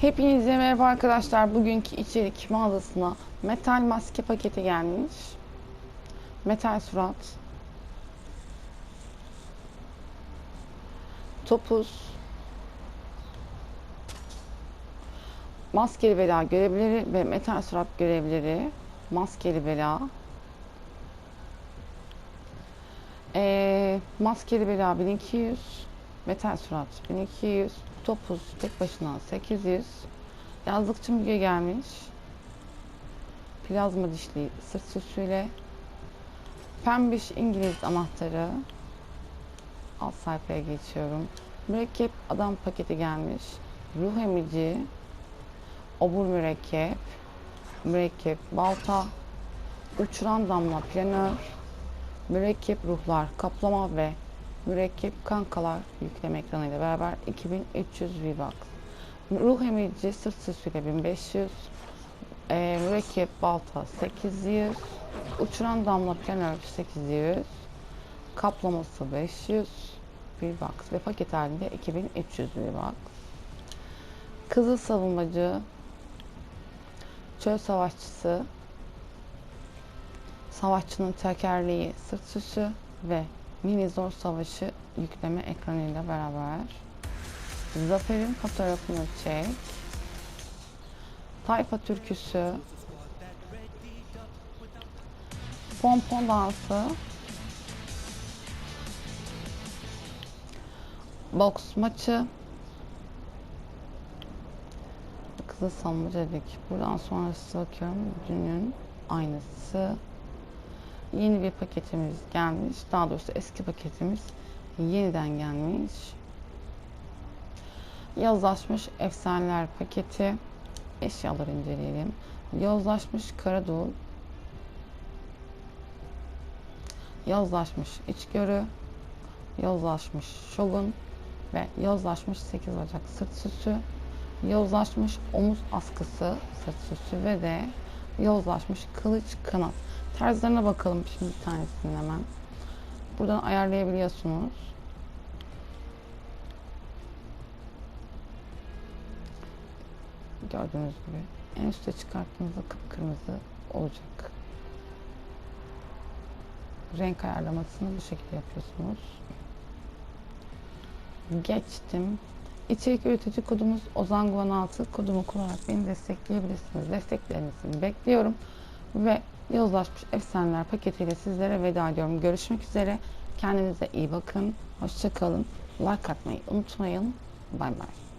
Hepinize merhaba arkadaşlar. Bugünkü içerik mağazasına metal maske paketi gelmiş. Metal surat. Topuz. Maskeli bela görevleri ve metal surat görevleri. Maskeli bela. Ee, maskeli bela 1200. Metal surat 1200. Topuz tek başına 800. Yazlıkçı Müge gelmiş. Plazma dişli sırt süsüyle. Pembiş İngiliz anahtarı. Alt sayfaya geçiyorum. Mürekkep adam paketi gelmiş. Ruh emici. Obur mürekkep. Mürekkep balta. Uçuran damla planör. Mürekkep ruhlar kaplama ve mürekkep kankalar yükleme ekranıyla beraber 2300 V-Bucks. Ruh emici sırt süsüyle 1500. E, mürekkep balta 800. Uçuran damla planör 800. Kaplaması 500 V-Bucks ve paket halinde 2300 V-Bucks. Kızıl savunmacı çöl savaşçısı savaşçının tekerleği sırt süsü ve mini zor savaşı yükleme ekranıyla beraber Zafer'in fotoğrafını çek. Tayfa türküsü. Pompon dansı. Boks maçı. Kızıl savunmacı dedik. Buradan sonrası bakıyorum. Dünün aynısı yeni bir paketimiz gelmiş. Daha doğrusu eski paketimiz yeniden gelmiş. Yozlaşmış efsaneler paketi. Eşyaları inceleyelim. Yozlaşmış Karadul. Yozlaşmış içgörü. Yozlaşmış şogun. Ve yozlaşmış 8 Ocak sırt süsü. Yozlaşmış omuz askısı sırt süsü ve de yozlaşmış kılıç kanat. Tarzlarına bakalım şimdi bir tanesini hemen. Buradan ayarlayabiliyorsunuz. Gördüğünüz gibi en üstte çıkarttığınızda kıpkırmızı olacak. Renk ayarlamasını bu şekilde yapıyorsunuz. Geçtim. İçerik üretici kodumuz Ozanguan 6 kodumu kullanarak beni destekleyebilirsiniz. Desteklerinizi bekliyorum. Ve Yozlaşmış Efsaneler paketiyle sizlere veda ediyorum. Görüşmek üzere. Kendinize iyi bakın. Hoşçakalın. Like atmayı unutmayın. Bay bay.